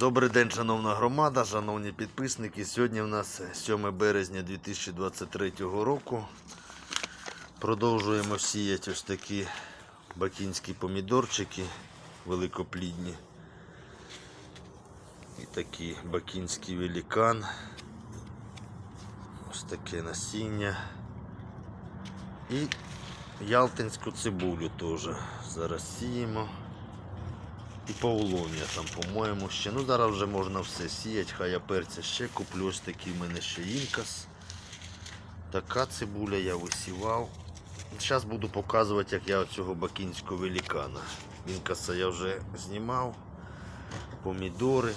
Добрий день, шановна громада, шановні підписники. Сьогодні у нас 7 березня 2023 року. Продовжуємо сіяти ось такі бакінські помідорчики великоплідні. І такий бакінський великан. Ось таке насіння. І ялтинську цибулю теж. Зараз сіємо. І павловня там, по-моєму, ще. Ну зараз вже можна все сіяти, хай я перця ще куплю. Ось такий в мене ще інкас. Така цибуля я висівав. Зараз буду показувати, як я оцього бакінського великана. Інкаса я вже знімав. Помідори.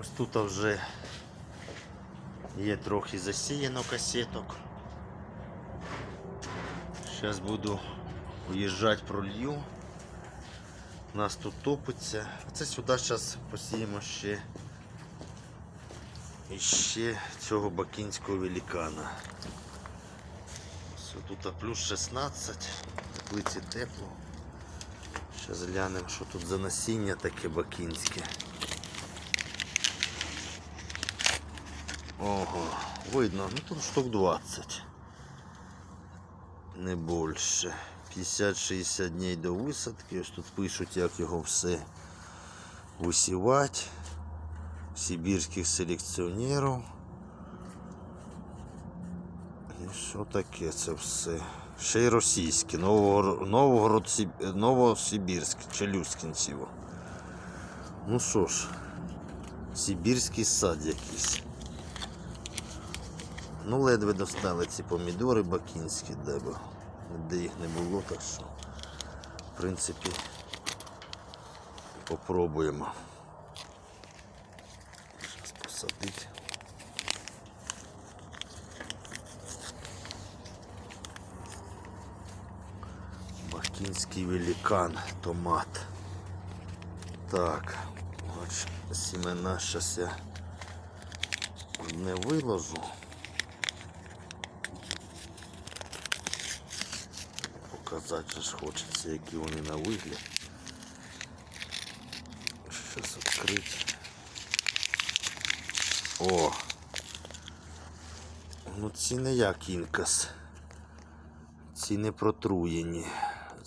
Ось тут вже є трохи засіяно касеток. Зараз буду уїжджати пролью. У нас тут топиться. Це сюди зараз посіємо ще і ще цього бакінського великана. Все, тут плюс 16, теплиці тепло. Зараз глянемо, що тут за насіння таке бакінське. Ого, видно, ну тут штук 20. Не більше. 50-60 днів до висадки. Ось тут пишуть, як його все висівати. Сибірських селекціонерів. І що таке це все? Ще й російське. Новогород, Новогород Сиб- Новосибірськ, Челюскінцево. Ну що ж, Сибірський сад якийсь. Ну, ледве достали ці помідори бакінські, де, бо, де їх не було, так що, в принципі, попробуємо. Зараз посадити. Бакінський великан, томат. Так, ось сімена зараз я не виложу. Показати ж хочеться, які вони на вигляд. Щас відкрити. О! Ну ці не як інкас. Ці не протруєні.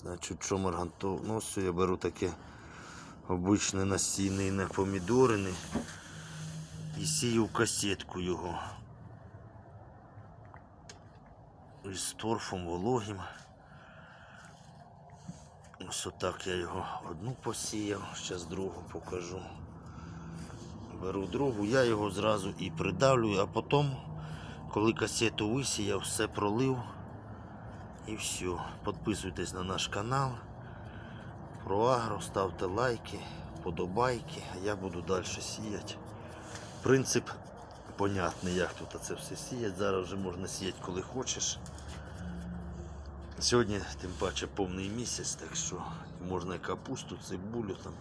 Значить, що маргантов. Ну, все, я беру таке обичне насінне на помідорини і сію в касетку його. Із торфом вологим. Ось отак я його одну посіяв, зараз другу покажу. Беру другу, я його зразу і придавлюю, а потім, коли касету висіяв, все пролив і все. Підписуйтесь на наш канал. Про агро, ставте лайки, подобайки, а я буду далі сіяти. Принцип понятний, як тут це все сіяти. Зараз вже можна сіяти коли хочеш. Сьогодні, тим паче, повний місяць, так що можна капусту, цибулю, там,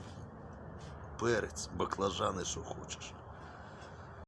перець, баклажани, що хочеш.